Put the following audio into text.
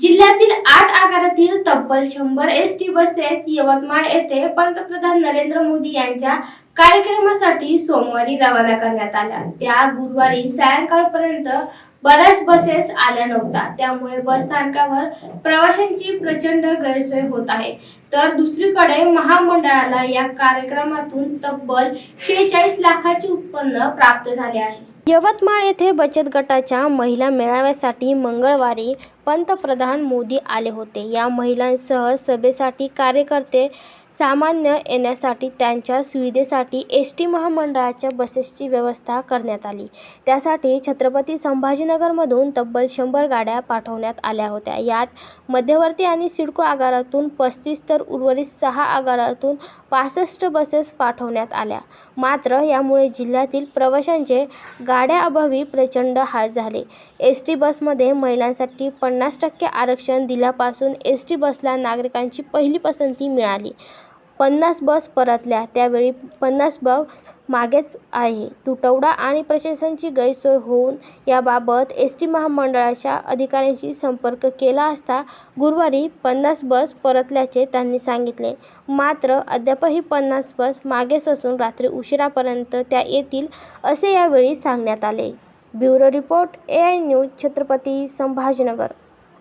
जिल्ह्यातील आठ आगारातील तब्बल शंभर एस टी बसेस यवतमाळ येथे पंतप्रधान नरेंद्र मोदी यांच्या कार्यक्रमासाठी सोमवारी रवाना करण्यात आल्या. त्या गुरुवारी सायंकाळपर्यंत बऱ्याच बसेस आल्या नव्हत्या. त्यामुळे बस स्थानकावर प्रवाशांची प्रचंड गैरसोय होत आहे. तर दुसरीकडे महामंडळाला या कार्यक्रमातून तब्बल शेहेचाळीस लाखाचे उत्पन्न प्राप्त झाले आहे. यवतमाळ येथे बचत गटाच्या महिला मेळाव्यासाठी मंगळवारी पंतप्रधान मोदी आले होते. या महिलांसह सभेसाठी कार्यकर्ते सामान्य येण्यासाठी त्यांच्या सुविधेसाठी एस टी महामंडळाच्या बसेसची व्यवस्था करण्यात आली. त्यासाठी छत्रपती संभाजीनगरमधून तब्बल शंभर गाड्या पाठवण्यात आल्या होत्या. यात मध्यवर्ती आणि सिडको आगारातून पस्तीस तर उर्वरित सहा आगारातून पासष्ट बसेस पाठवण्यात आल्या. मात्र यामुळे जिल्ह्यातील प्रवाशांचे गाड्याअभावी प्रचंड हाल झाले. एस टी बसमध्ये महिलांसाठी पन्नास टक्के आरक्षण दिल्यापासून एस टी बसला नागरिकांची पहिली पसंती मिळाली. पन्नास बस परतल्या. त्यावेळी पन्नास बस मागेच आहे. तुटवडा आणि प्रशासनाची गैरसोय होऊन याबाबत एस टी महामंडळाच्या अधिकाऱ्यांशी संपर्क केला असता गुरुवारी पन्नास बस परतल्याचे त्यांनी सांगितले. मात्र अद्यापही पन्नास बस मागेच असून रात्री उशिरापर्यंत त्या येतील असे यावेळी सांगण्यात आले. Bureau report A I news Chhatrapati Sambhajinagar.